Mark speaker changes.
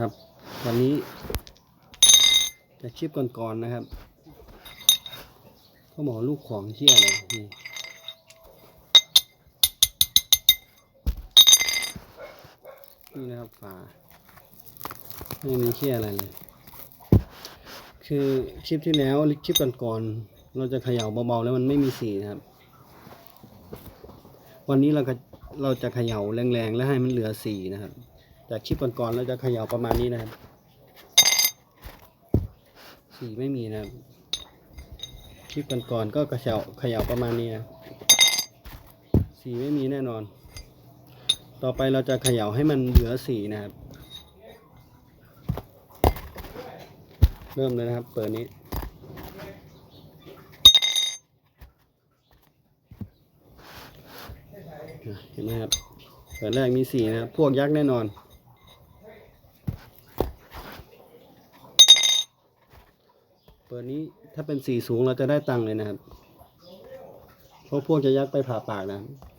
Speaker 1: ครับ วันนี้ จะคลิปก่อนๆนะครับเขาบอกลูกของเชี่ยอะไรนี่นี่นะครับฝาไม่มีเชี่ยอะไรเลย คือคลิปที่แล้วคลิปก่อนๆเราจะเขย่าเบาๆแล้วมันไม่มีสีนะครับ วันนี้เราก็เราจะเขย่าแรงๆ แล้วให้มันเหลือสีนะครับ จากคลิปก่อนๆเราจะเขย่าประมาณนี้นะครับ สีไม่มีนะครับคลิปก่อนๆก็กระเฉาเขย่าประมาณนี้นะสีไม่มีแน่นอน ต่อไปเราจะเขย่าให้มันเหลือสีนะครับ เริ่มเลยนะครับ เปิดนี้เห็นไหมครับเปิดแรกมีสีนะครับ พวกยักษ์แน่นอน เปิดนี้ถ้าเป็นสีสูงเราจะได้ตังค์เลยนะครับ เพราะพวกจะยักไปผ่าปากนะครับ